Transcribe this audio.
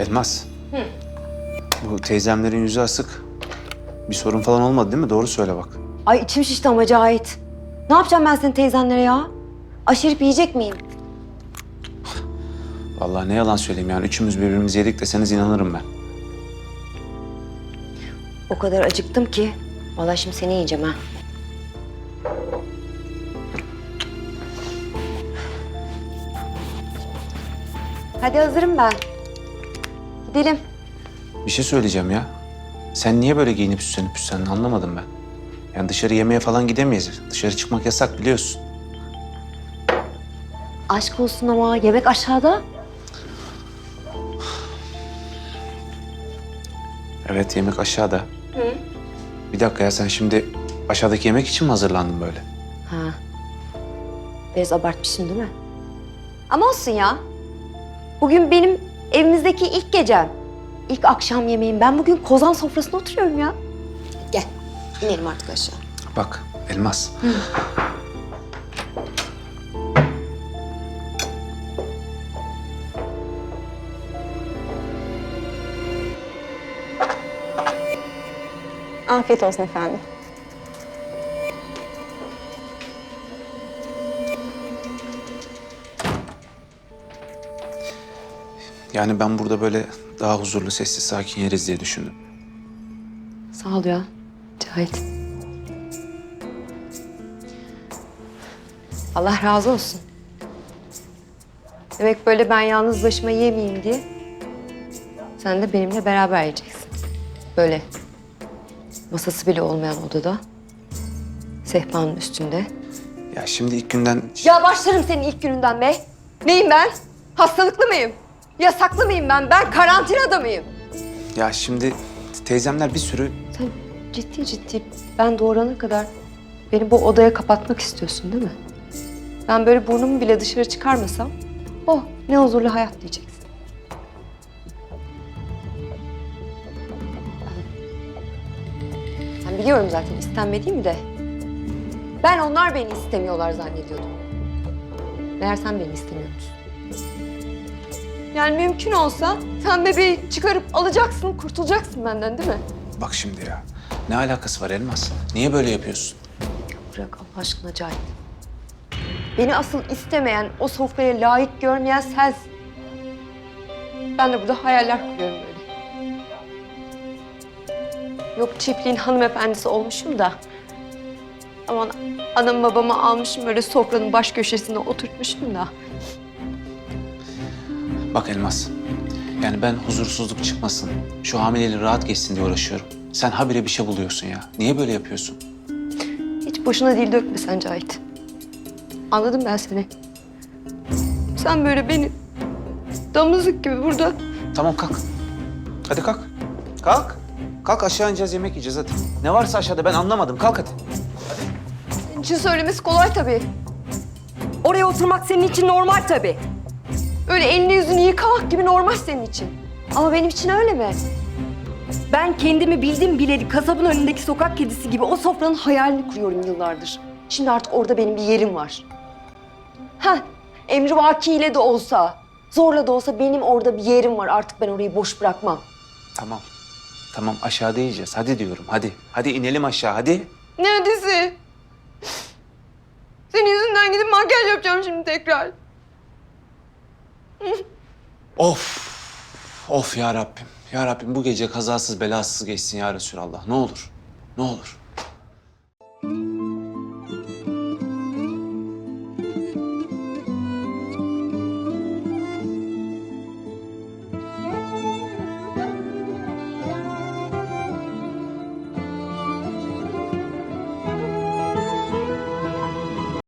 Elmas. Bu teyzemlerin yüzü asık. Bir sorun falan olmadı değil mi? Doğru söyle bak. Ay içim şişti ama Cahit. Ne yapacağım ben senin teyzenlere ya? Aşırıp yiyecek miyim? Vallahi ne yalan söyleyeyim yani üçümüz birbirimizi yedik deseniz inanırım ben. O kadar acıktım ki. Vallahi şimdi seni yiyeceğim ha. Hadi hazırım ben. Gidelim. Bir şey söyleyeceğim ya. Sen niye böyle giyinip süslenip püslendiğini anlamadım ben. Yani dışarı yemeğe falan gidemeyiz. Dışarı çıkmak yasak biliyorsun. Aşk olsun ama yemek aşağıda. Evet yemek aşağıda. Bir dakika ya sen şimdi aşağıdaki yemek için mi hazırlandın böyle? Ha. Biraz abartmışım değil mi? Ama olsun ya. Bugün benim evimizdeki ilk gecem. İlk akşam yemeğim. Ben bugün kozan sofrasında oturuyorum ya. Gel. İnelim artık aşağı. Bak Elmas. Afiyet olsun efendim. Yani ben burada böyle daha huzurlu, sessiz, sakin yeriz diye düşündüm. Sağ ol ya. Cahit. Allah razı olsun. Demek böyle ben yalnız başıma yemeyeyim diye sen de benimle beraber yiyeceksin. Böyle masası bile olmayan odada. Sehpanın üstünde. Ya şimdi ilk günden... Ya başlarım senin ilk gününden be. Neyim ben? Hastalıklı mıyım? Yasaklı mıyım ben? Ben karantinada mıyım? Ya şimdi teyzemler bir sürü... Sen ciddi ciddi ben doğurana kadar beni bu odaya kapatmak istiyorsun değil mi? Ben böyle burnumu bile dışarı çıkarmasam, oh ne huzurlu hayat diyeceksin. Ben biliyorum zaten istenmediğimi de. Ben onlar beni istemiyorlar zannediyordum. Meğer sen beni istemiyormuşsun. Yani mümkün olsa sen bebeği çıkarıp alacaksın, kurtulacaksın benden değil mi? Bak şimdi ya. Ne alakası var Elmas? Niye böyle yapıyorsun? Bırak Allah aşkına Cahit. Beni asıl istemeyen, o sofraya layık görmeyen sensin. Ben de burada hayaller kuruyorum böyle. Yok çiftliğin hanımefendisi olmuşum da. Aman anam babamı almışım böyle sofranın baş köşesine oturtmuşum da. Bak Elmas. Yani ben huzursuzluk çıkmasın, şu hamileliğin rahat geçsin diye uğraşıyorum. Sen habire bir şey buluyorsun ya. Niye böyle yapıyorsun? Hiç boşuna dil dökme sen Cahit. Anladım ben seni. Sen böyle beni damızlık gibi burada Tamam kalk. Hadi kalk. Kalk. Kalk aşağı ineceğiz yemek yiyeceğiz hadi. Ne varsa aşağıda ben anlamadım. Kalk hadi. Senin için söylemesi kolay tabii. Oraya oturmak senin için normal tabii. Öyle elini yüzünü yıkamak gibi normal senin için. Ama benim için öyle mi? Ben kendimi bildim bileli kasabın önündeki sokak kedisi gibi o sofranın hayalini kuruyorum yıllardır. Şimdi artık orada benim bir yerim var. Ha, emri vakiyle de olsa, zorla da olsa benim orada bir yerim var. Artık ben orayı boş bırakmam. Tamam. Tamam aşağıda yiyeceğiz. Hadi diyorum hadi. Hadi inelim aşağı hadi. Ne hadisi? Senin yüzünden gidip makyaj yapacağım şimdi tekrar. Of. Of ya Rabbim. Ya Rabbim bu gece kazasız belasız geçsin ya Resulallah. Ne olur. Ne olur.